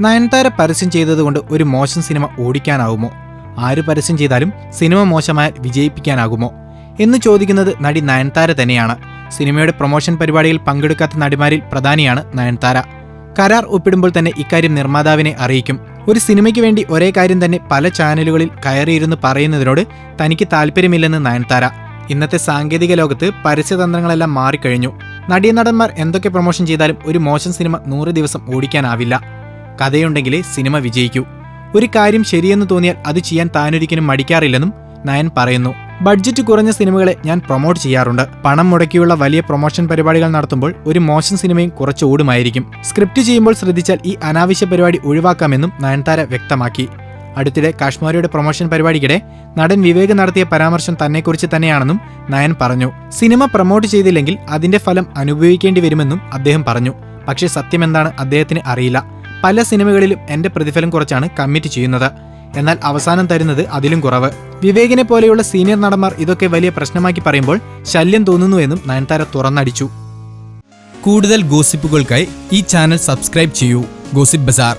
നയൻതാര പരസ്യം ചെയ്തതുകൊണ്ട് ഒരു മോശം സിനിമ ഓടിക്കാനാവുമോ ആര് പരസ്യം ചെയ്താലും സിനിമ മോശമായാൽ വിജയിപ്പിക്കാനാകുമോ? എന്ന് ചോദിക്കുന്നത് നടി നയൻതാര തന്നെയാണ്. സിനിമയുടെ പ്രൊമോഷൻ പരിപാടിയിൽ പങ്കെടുക്കാത്ത നടിമാരിൽ പ്രധാനിയാണ് നയൻതാര. കരാർ ഒപ്പിടുമ്പോൾ തന്നെ ഇക്കാര്യം നിർമ്മാതാവിനെ അറിയിക്കും. ഒരു സിനിമയ്ക്ക് വേണ്ടി ഒരേ കാര്യം തന്നെ പല ചാനലുകളിൽ കയറിയിരുന്ന് പറയുന്നതിനോട് തനിക്ക് താല്പര്യമില്ലെന്ന് നയൻതാര. ഇന്നത്തെ സാങ്കേതിക ലോകത്ത് പരസ്യതന്ത്രങ്ങളെല്ലാം മാറിക്കഴിഞ്ഞു. നടീനടന്മാർ എന്തൊക്കെ പ്രൊമോഷൻ ചെയ്താലും ഒരു മോശം സിനിമ നൂറ് ദിവസം ഓടിക്കാനാവില്ല. കഥയുണ്ടെങ്കിലേ സിനിമ വിജയിക്കൂ. ഒരു കാര്യം ശരിയെന്ന് തോന്നിയാൽ അത് ചെയ്യാൻ താനൊരിക്കലും മടിക്കാറില്ലെന്നും നയൻ പറയുന്നു. ബഡ്ജറ്റ് കുറഞ്ഞ സിനിമകളെ ഞാൻ പ്രൊമോട്ട് ചെയ്യാറുണ്ട്. പണം മുടക്കിയുള്ള വലിയ പ്രൊമോഷൻ പരിപാടികൾ നടത്തുമ്പോൾ ഒരു മോശം സിനിമയും കുറച്ച് ഓടുമായിരിക്കും. സ്ക്രിപ്റ്റ് ചെയ്യുമ്പോൾ ശ്രദ്ധിച്ചാൽ ഈ അനാവശ്യ പരിപാടി ഒഴിവാക്കാമെന്നും നയൻതാര വ്യക്തമാക്കി. അടുത്തിടെ കാശ്മീരിയുടെ പ്രൊമോഷൻ പരിപാടിക്കിടെ നടൻ വിവേക് നടത്തിയ പരാമർശം തന്നെക്കുറിച്ച് തന്നെയാണെന്നും നയൻ പറഞ്ഞു. സിനിമ പ്രൊമോട്ട് ചെയ്തില്ലെങ്കിൽ അതിന്റെ ഫലം അനുഭവിക്കേണ്ടി വരുമെന്നും അദ്ദേഹം പറഞ്ഞു. പക്ഷേ സത്യമെന്താണ് അദ്ദേഹത്തിന് അറിയില്ല. പല സിനിമകളിലും എന്റെ പ്രതിഫലം കുറച്ചാണ് കമ്മിറ്റ് ചെയ്യുന്നത്. എന്നാൽ അവസാനം തരുന്നത് അതിലും കുറവ്. വിവേകിനെ പോലെയുള്ള സീനിയർ നടന്മാർ ഇതൊക്കെ വലിയ പ്രശ്നമാക്കി പറയുമ്പോൾ ശല്യം തോന്നുന്നുവെന്നും നയൻതാര തുറന്നടിച്ചു. കൂടുതൽ ഗോസിപ്പുകൾക്കായി ഈ ചാനൽ സബ്സ്ക്രൈബ് ചെയ്യൂ. Gossip bazaar.